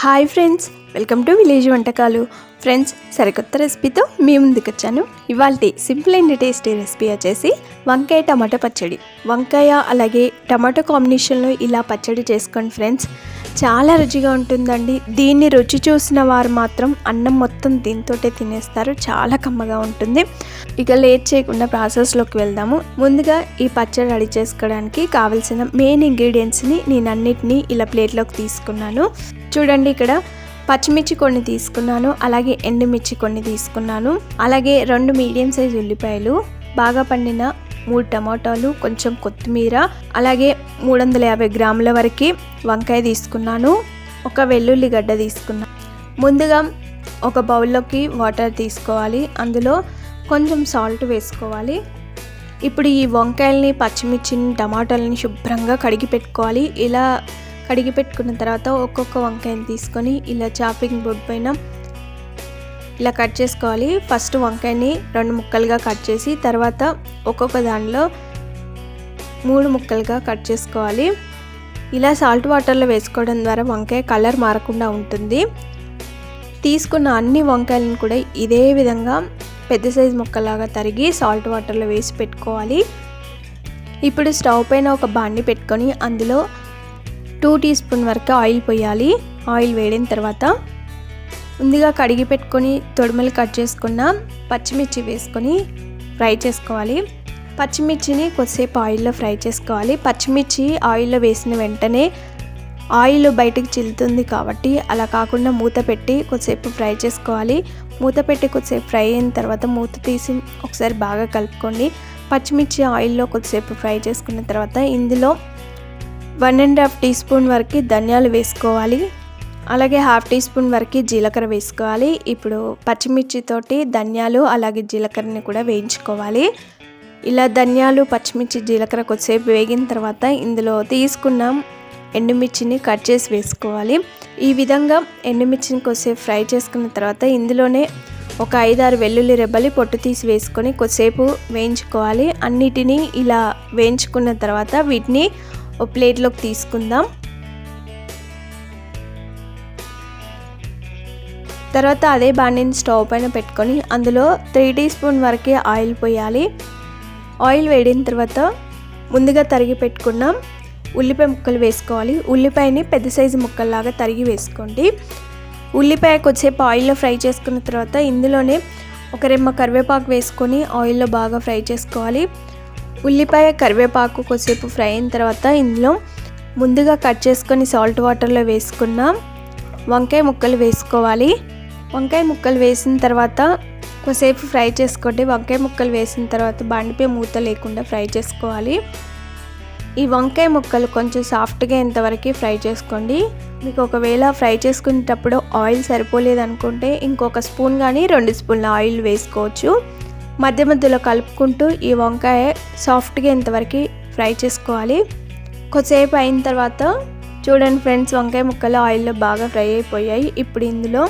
Hi friends welcome to village వంటకాలు. Friends సరికొత్త రెసిపీతో మీ ముందుకు వచ్చాను ఇవాళ సింపుల్ అండ్ టేస్టీ రెసిపీ వచ్చేసి వంకాయ టమాటో పచ్చడి. వంకాయ అలాగే టమాటో కాంబినేషన్లో ఇలా పచ్చడి చేసుకోండి ఫ్రెండ్స్. చాలా రుచిగా ఉంటుందండి. దీన్ని రుచి చూసిన వారు మాత్రం అన్నం మొత్తం దీంతోటే తినేస్తారు. చాలా కమ్మగా ఉంటుంది. ఇక లేట్ చేయకుండా ప్రాసెస్లోకి వెళ్దాము. ముందుగా ఈ పచ్చడి రెడీ చేసుకోవడానికి కావలసిన మెయిన్ ఇంగ్రీడియంట్స్ని నేను అన్నిటినీ ఇలా ప్లేట్లోకి తీసుకున్నాను. చూడండి ఇక్కడ పచ్చిమిర్చి కొన్ని తీసుకున్నాను. అలాగే ఎండుమిర్చి కొన్ని తీసుకున్నాను. అలాగే రెండు మీడియం సైజ్ ఉల్లిపాయలు బాగా పండిన మూడు టమాటాలు కొంచెం కొత్తిమీర అలాగే మూడు వందల యాభై గ్రాముల వరకు వంకాయ తీసుకున్నాను. ఒక వెల్లుల్లి గడ్డ తీసుకున్నాను ముందుగా ఒక బౌల్లోకి వాటర్ తీసుకోవాలి. అందులో కొంచెం సాల్ట్ వేసుకోవాలి. ఇప్పుడు ఈ వంకాయల్ని పచ్చిమిర్చిని టమాటాలని శుభ్రంగా కడిగి పెట్టుకోవాలి. ఇలా కడిగి పెట్టుకున్న తర్వాత ఒక్కొక్క వంకాయని తీసుకొని ఇలా చాపింగ్ బోర్డ్ పైన ఇలా కట్ చేసుకోవాలి. ఫస్ట్ వంకాయని రెండు ముక్కలుగా కట్ చేసి తర్వాత ఒక్కొక్క దానిలో మూడు ముక్కలుగా కట్ చేసుకోవాలి. ఇలా సాల్ట్ వాటర్లో వేసుకోవడం ద్వారా వంకాయ కలర్ మారకుండా ఉంటుంది. తీసుకున్న అన్ని వంకాయలను కూడా ఇదే విధంగా పెద్ద సైజు ముక్కలాగా తరిగి సాల్ట్ వాటర్లో వేసి పెట్టుకోవాలి. ఇప్పుడు స్టవ్ పైన ఒక బాండి పెట్టుకొని అందులో టూ టీ స్పూన్ వరకు ఆయిల్ పోయాలి. ఆయిల్ వేడిన తర్వాత ముందుగా కడిగి పెట్టుకొని తొడిమలు కట్ చేసుకున్న పచ్చిమిర్చి వేసుకొని ఫ్రై చేసుకోవాలి. పచ్చిమిర్చిని కొద్దిసేపు ఆయిల్లో ఫ్రై చేసుకోవాలి. పచ్చిమిర్చి ఆయిల్లో వేసిన వెంటనే ఆయిల్ బయటకు చిల్లుతుంది కాబట్టి అలా కాకుండా మూత పెట్టి కొద్దిసేపు ఫ్రై చేసుకోవాలి. మూత పెట్టి కొద్దిసేపు ఫ్రై అయిన తర్వాత మూత తీసి ఒకసారి బాగా కలుపుకోండి. పచ్చిమిర్చి ఆయిల్లో కొద్దిసేపు ఫ్రై చేసుకున్న తర్వాత ఇందులో one and half teaspoon వరకు ధనియాలు వేసుకోవాలి. అలాగే హాఫ్ టీ స్పూన్ వరకు జీలకర్ర వేసుకోవాలి. ఇప్పుడు పచ్చిమిర్చితోటి ధనియాలు అలాగే జీలకర్రని కూడా వేయించుకోవాలి. ఇలా ధనియాలు పచ్చిమిర్చి జీలకర్ర కొద్దిసేపు వేగిన తర్వాత ఇందులో తీసుకున్న ఎండుమిర్చిని కట్ చేసి వేసుకోవాలి. ఈ విధంగా ఎండుమిర్చిని కొద్దిసేపు ఫ్రై చేసుకున్న తర్వాత ఇందులోనే ఒక ఐదారు వెల్లుల్లి రెబ్బలి పొట్టు తీసి వేసుకొని కొద్దిసేపు వేయించుకోవాలి. అన్నిటినీ ఇలా వేయించుకున్న తర్వాత వీటిని ఒక ప్లేట్లోకి తీసుకుందాం. తర్వాత అదే బాండిని స్టవ్ పైన పెట్టుకొని అందులో త్రీ టీ స్పూన్ వరకే ఆయిల్ పోయాలి. ఆయిల్ వేడిన తర్వాత ముందుగా తరిగి పెట్టుకున్నాం ఉల్లిపాయ ముక్కలు వేసుకోవాలి. ఉల్లిపాయని పెద్ద సైజు ముక్కల్లాగా తరిగి వేసుకోండి. ఉల్లిపాయ కొద్దిసేపు ఆయిల్లో ఫ్రై చేసుకున్న తర్వాత ఇందులోనే ఒక రెమ్మ కరివేపాకు వేసుకొని ఆయిల్లో బాగా ఫ్రై చేసుకోవాలి. ఉల్లిపాయ కరివేపాకు కొద్దిసేపు ఫ్రై అయిన తర్వాత ఇందులో ముందుగా కట్ చేసుకొని సాల్ట్ వాటర్లో వేసుకున్నాం వంకాయ ముక్కలు వేసుకోవాలి. వంకాయ ముక్కలు వేసిన తర్వాత కొద్దిసేపు ఫ్రై చేసుకోండి. వంకాయ ముక్కలు వేసిన తర్వాత బండిపై మూత లేకుండా ఫ్రై చేసుకోవాలి. ఈ వంకాయ ముక్కలు కొంచెం సాఫ్ట్గా ఇంతవరకు ఫ్రై చేసుకోండి. మీకు ఒకవేళ ఫ్రై చేసుకునేటప్పుడు ఆయిల్ సరిపోలేదు అనుకుంటే ఇంకొక స్పూన్ కానీ రెండు స్పూన్ల ఆయిల్ వేసుకోవచ్చు. మధ్య మధ్యలో కలుపుకుంటూ ఈ వంకాయ సాఫ్ట్గా ఎంతవరకు ఫ్రై చేసుకోవాలి. కొద్దిసేపు అయిన తర్వాత చూడండి ఫ్రెండ్స్ వంకాయ ముక్కలు ఆయిల్లో బాగా ఫ్రై అయిపోయాయి. ఇప్పుడు ఇందులో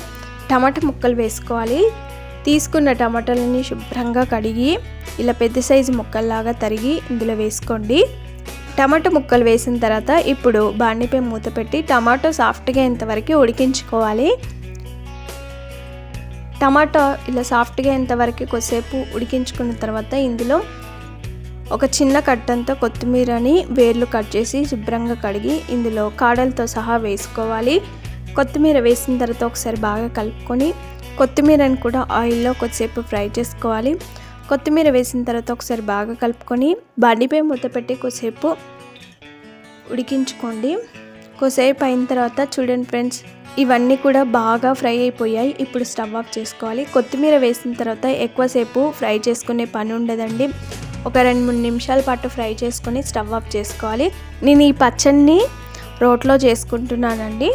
టమాటా ముక్కలు వేసుకోవాలి. తీసుకున్న టమాటాలని శుభ్రంగా కడిగి ఇలా పెద్ద సైజు ముక్కల్లాగా తరిగి ఇందులో వేసుకోండి. టమాటో ముక్కలు వేసిన తర్వాత ఇప్పుడు బాణీపై మూత పెట్టి టమాటో సాఫ్ట్గా ఇంతవరకు ఉడికించుకోవాలి. టమాటో ఇలా సాఫ్ట్గా ఇంతవరకు కొద్దిసేపు ఉడికించుకున్న తర్వాత ఇందులో ఒక చిన్న కట్టంతో కొత్తిమీరని వేర్లు కట్ చేసి శుభ్రంగా కడిగి ఇందులో కాడలతో సహా వేసుకోవాలి. కొత్తిమీర వేసిన తర్వాత ఒకసారి బాగా కలుపుకొని కొత్తిమీరని కూడా ఆయిల్లో కొద్దిసేపు ఫ్రై చేసుకోవాలి. కొత్తిమీర వేసిన తర్వాత ఒకసారి బాగా కలుపుకొని బండిపై మూత పెట్టి కొద్దిసేపు ఉడికించుకోండి. కొద్దిసేపు అయిన తర్వాత చూడండి ఫ్రెండ్స్ ఇవన్నీ కూడా బాగా ఫ్రై అయిపోయాయి. ఇప్పుడు స్టవ్ ఆఫ్ చేసుకోవాలి. కొత్తిమీర వేసిన తర్వాత ఎక్కువసేపు ఫ్రై చేసుకునే పని ఉండదండి. ఒక రెండు మూడు నిమిషాల పాటు ఫ్రై చేసుకొని స్టవ్ ఆఫ్ చేసుకోవాలి. నేను ఈ పచ్చడిని రోట్లో చేసుకుంటున్నానండి.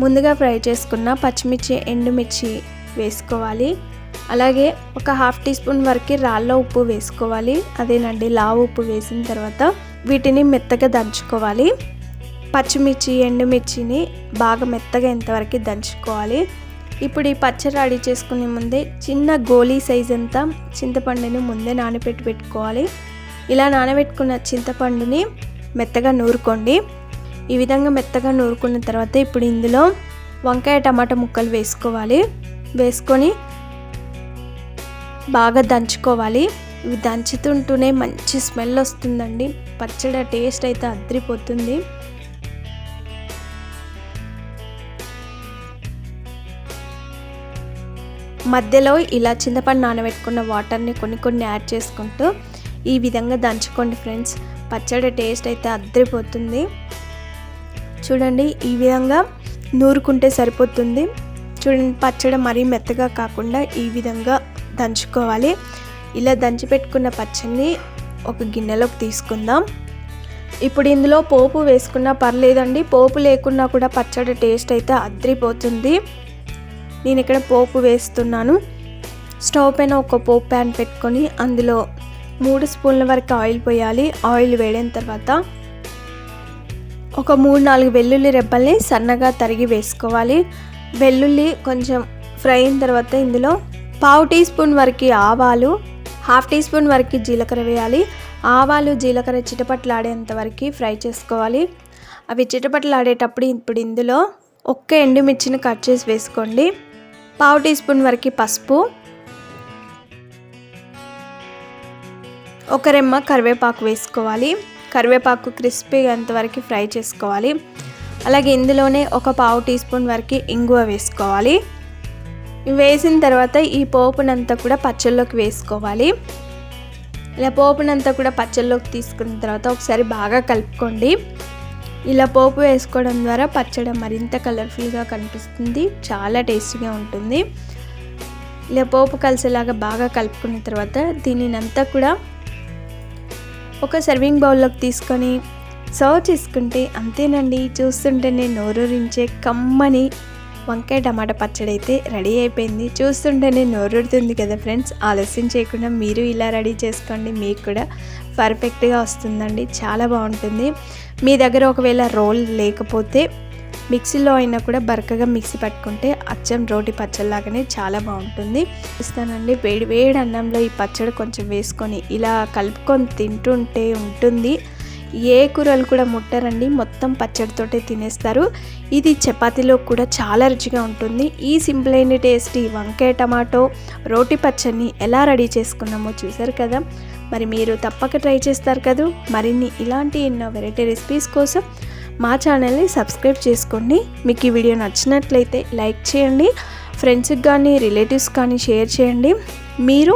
ముందుగా ఫ్రై చేసుకున్న పచ్చిమిర్చి ఎండుమిర్చి వేసుకోవాలి. అలాగే ఒక హాఫ్ టీ స్పూన్ వరకు రాళ్ళ ఉప్పు వేసుకోవాలి. అదేనండి లావు ఉప్పు వేసిన తర్వాత వీటిని మెత్తగా దంచుకోవాలి. పచ్చిమిర్చి ఎండుమిర్చిని బాగా మెత్తగా ఇంతవరకు దంచుకోవాలి. ఇప్పుడు ఈ పచ్చడి రెడీ చేసుకునే ముందే చిన్న గోళీ సైజ్ అంతా చింతపండుని ముందే నానబెట్టి పెట్టుకోవాలి. ఇలా నానబెట్టుకున్న చింతపండుని మెత్తగా నూరుకోండి. ఈ విధంగా మెత్తగా నూరుకున్న తర్వాత ఇప్పుడు ఇందులో వంకాయ టమాటా ముక్కలు వేసుకోవాలి. వేసుకొని బాగా దంచుకోవాలి. ఇవి దంచుతుంటూనే మంచి స్మెల్ వస్తుందండి. పచ్చడి టేస్ట్ అయితే అద్రిపోతుంది మధ్యలో ఇలా చింతపండు నానబెట్టుకున్న వాటర్ని కొన్ని కొన్ని యాడ్ చేసుకుంటూ ఈ విధంగా దంచుకోండి ఫ్రెండ్స్. పచ్చడి టేస్ట్ అయితే అద్దరిపోతుంది. చూడండి ఈ విధంగా నూరుకుంటే సరిపోతుంది. చూడండి పచ్చడి మరీ మెత్తగా కాకుండా ఈ విధంగా దంచుకోవాలి. ఇలా దంచి పెట్టుకున్న పచ్చడిని ఒక గిన్నెలోకి తీసుకుందాం. ఇప్పుడు ఇందులో పోపు వేసుకున్నా పర్లేదండి. పోపు లేకున్నా కూడా పచ్చడి టేస్ట్ అయితే అద్రిపోతుంది. నేను ఇక్కడ పోపు వేస్తున్నాను. స్టవ్ పైన ఒక పోపు ప్యాన్ పెట్టుకొని అందులో మూడు స్పూన్ల వరకు ఆయిల్ పోయాలి. ఆయిల్ వేడిన తర్వాత ఒక మూడు నాలుగు వెల్లుల్లి రెబ్బల్ని సన్నగా తరిగి వేసుకోవాలి. వెల్లుల్లి కొంచెం ఫ్రై అయిన తర్వాత ఇందులో పావు టీ స్పూన్ వరకు ఆవాలు హాఫ్ టీ స్పూన్ వరకు జీలకర్ర వేయాలి. ఆవాలు జీలకర్ర చిటపట్లాడేంత వరకు ఫ్రై చేసుకోవాలి. అవి చిటపట్లాడేటప్పుడు ఇప్పుడు ఇందులో ఒక్క ఎండుమిర్చిని కట్ చేసి వేసుకోండి. పావు టీ స్పూన్ వరకు పసుపు ఒక రెమ్మ కరివేపాకు వేసుకోవాలి. కరివేపాకు క్రిస్పీ అంతవరకు ఫ్రై చేసుకోవాలి. అలాగే ఇందులోనే ఒక పావు టీ స్పూన్ వరకు ఇంగువ వేసుకోవాలి. వేసిన తర్వాత ఈ పోపునంతా కూడా పచ్చళ్ళలోకి వేసుకోవాలి. ఇలా పోపునంతా కూడా పచ్చళ్ళలోకి తీసుకున్న తర్వాత ఒకసారి బాగా కలుపుకోండి. ఇలా పోపు వేసుకోవడం ద్వారా పచ్చడి మరింత కలర్ఫుల్గా కనిపిస్తుంది. చాలా టేస్టీగా ఉంటుంది. ఇలా పోపు కలిసేలాగా బాగా కలుపుకున్న తర్వాత దీనినంతా కూడా ఒక సర్వింగ్ బౌల్లోకి తీసుకొని సర్వ్ చేసుకుంటే అంతేనండి. చూస్తుంటేనే నోరూరించే కమ్మని వంకాయ టమాటా పచ్చడి అయితే రెడీ అయిపోయింది. చూస్తుంటేనే నోరుడుతుంది కదా ఫ్రెండ్స్. ఆలస్యం చేయకుండా మీరు ఇలా రెడీ చేసుకోండి. మీకు కూడా పర్ఫెక్ట్గా వస్తుందండి. చాలా బాగుంటుంది. మీ దగ్గర ఒకవేళ రోల్ లేకపోతే మిక్సీలో అయినా కూడా బరకగా మిక్సీ పట్టుకుంటే అచ్చం రోటి పచ్చడిలాగానే చాలా బాగుంటుంది. ఇస్తానండి. వేడి వేడి అన్నంలో ఈ పచ్చడి కొంచెం వేసుకొని ఇలా కలుపుకొని తింటుంటే ఉంటుంది. ఏ కూరలు కూడా ముట్టరండి. మొత్తం పచ్చడితోటే తినేస్తారు. ఇది చపాతీలో కూడా చాలా రుచిగా ఉంటుంది. ఈ సింపుల్ అయిన టేస్టీ వంకాయ టమాటో రోటి పచ్చడిని ఎలా రెడీ చేసుకున్నామో చూసారు కదా? మరి మీరు తప్పక ట్రై చేస్తారు కదా? మరిన్ని ఇలాంటి ఎన్నో వెరైటీ రెసిపీస్ కోసం మా ఛానల్ని సబ్స్క్రైబ్ చేసుకోండి. మీకు ఈ వీడియో నచ్చినట్లయితే లైక్ చేయండి. ఫ్రెండ్స్కి కానీ రిలేటివ్స్ కానీ షేర్ చేయండి. మీరు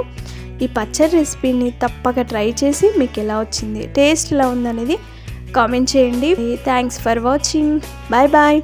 ఈ పచ్చడి రెసిపీని తప్పక ట్రై చేసి మీకు ఎలా వచ్చింది టేస్ట్ ఎలా ఉందనేది కామెంట్ చేయండి. Thanks for watching bye bye